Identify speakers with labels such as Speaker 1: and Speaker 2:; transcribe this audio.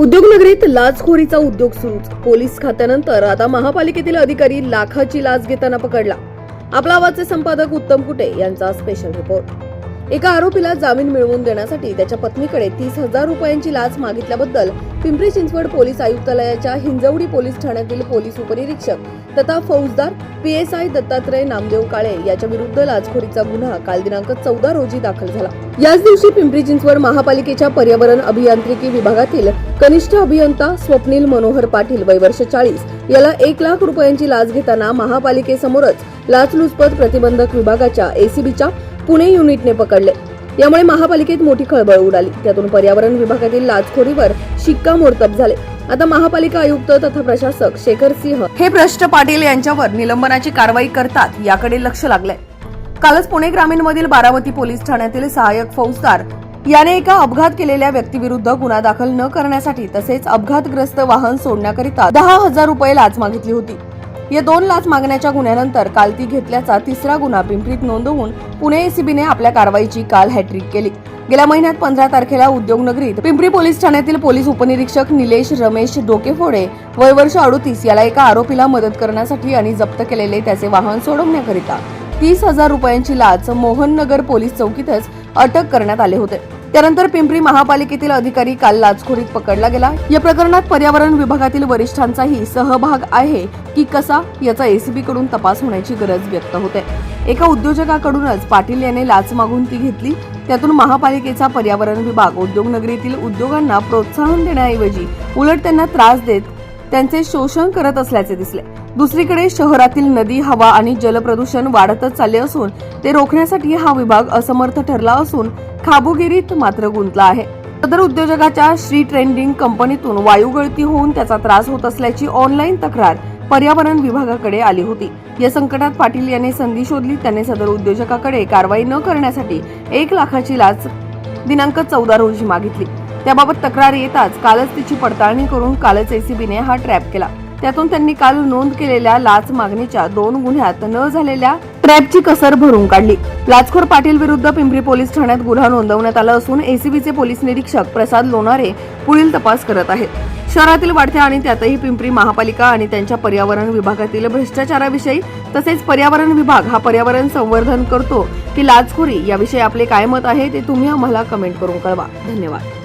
Speaker 1: उद्योगनगरीत लाचखोरीचा उद्योग सुरूच. पोलीस खात्यानंतर आता महापालिकेतील अधिकारी लाखाची लाच घेताना पकडला. आपला आवाजचे संपादक उत्तम कुटे यांचा स्पेशल रिपोर्ट एका आरोपीला जामीन मिळवून देण्यासाठी त्याच्या पत्नीकडे तीस हजार रुपयांची लाच मागितल्याबद्दल पिंपरी चिंचवड पोलीस आयुक्तालयाच्या हिंजवडी पोलीस ठाण्यातील पोलीस उपनिरीक्षक तथा फौजदार P S I Dattatray Namdev Kale याच्या विरुद्ध लाचखोरीचा गुन्हा काल दिनांक चौदा रोजी दाखल झाला. याच दिवशी पिंपरी चिंचवड महापालिकेच्या पर्यावरण अभियांत्रिकी विभागातील कनिष्ठ अभियंता स्वप्नील मनोहर पाटील वय वर्ष चाळीस याला एक लाख रुपयांची लाच घेताना महापालिकेसमोरच लाचलुचपत प्रतिबंधक विभागाच्या एसीबीच्या पुणे युनिटने पकडले. यामुळे महापालिकेत मोठी खळबळ उडाली. त्यातून पर्यावरण विभागातील लाचखोरीवर शिक्कामोर्तब झाले. आता महापालिका आयुक्त तथा प्रशासक शेखर सिंह हे भ्रष्ट पाटील यांच्यावर निलंबनाची कारवाई करतात याकडे लक्ष लागलंय. कालच पुणे ग्रामीण मधील बारामती पोलीस ठाण्यातील सहाय्यक फौजदार याने एका अपघात केलेल्या व्यक्तीविरुद्ध गुन्हा दाखल न करण्यासाठी तसेच अपघातग्रस्त वाहन सोडण्याकरिता दहा हजार रुपये लाच मागितली होती. या दोन लाच मागण्याच्या गुन्ह्यानंतर काल ती घेतल्याचा तिसरा गुन्हा पिंपरीत नोंदवून पुणे एसीबीने आपल्या कारवाईची काल हॅट्रिक केली. गेल्या महिन्यात पंधरा तारखेला उद्योगनगरीत पिंपरी पोलीस ठाण्यातील पोलीस उपनिरीक्षक निलेश रमेश डोकेफोडे वय वर्ष अडोतीस याला एका आरोपीला मदत करण्यासाठी आणि जप्त केलेले त्याचे वाहन सोडवण्याकरिता तीस हजार रुपयांची लाच मोहननगर पोलीस चौकीतच अटक करण्यात आले होते. त्यानंतर पिंपरी महापालिकेतील अधिकारी काल लाचखोरीत पकडला गेला. या प्रकरणात पर्यावरण विभागातील वरिष्ठांचाही सहभाग आहे की कसा याचा एसीबी कडून तपास होण्याची गरज व्यक्त होते. एका उद्योजकाकडूनच पाटील याने लाच मागून ती घेतली. त्यातून महापालिकेचा पर्यावरण विभाग उद्योगनगरीतील उद्योगांना प्रोत्साहन देण्याऐवजी उलट त्यांना त्रास देत त्यांचे शोषण करत असल्याचे दिसले. दुसरीकडे शहरातील नदी हवा आणि जलप्रदूषण वाढतच चालले असून ते रोखण्यासाठी हा विभाग असमर्थ ठरला असून खाबोगिरीत मात्र गुंतला आहे. सदर उद्योजकाच्या श्री ट्रेंडिंग कंपनीतून वायू गळती होऊन त्याचा त्रास होत असल्याची ऑनलाईन तक्रार पर्यावरण विभागाकडे आली होती. या संकटात पाटील याने संधी शोधली त्याने सदर उद्योजकाकडे कारवाई न करण्यासाठी एक लाखाची लाच दिनांक चौदा रोजी मागितली. त्याबाबत तक्रार येताच कालच तिची पडताळणी करून कालच एसीबीने हा ट्रॅप केला. त्यातून त्यांनी काल नोंद केलेल्या लाच मागणीच्या दोन गुन्ह्यात न झालेल्या ट्रॅपची कसर भरून काढली. लाचखोर पाटील विरुद्ध पिंपरी पोलीस ठाण्यात गुन्हा नोंदवण्यात आला असून एसीबीचे पोलीस निरीक्षक प्रसाद लोणारे पुढील तपास करत आहेत. शहरातील वाढत्या आणि त्यातही पिंपरी महापालिका आणि त्यांच्या पर्यावरण विभागातील भ्रष्टाचाराविषयी तसेच पर्यावरण विभाग हा पर्यावरण संवर्धन करतो की लाचखोरी याविषयी आपले काय मत आहे ते तुम्ही आम्हाला कमेंट करून कळवा. धन्यवाद.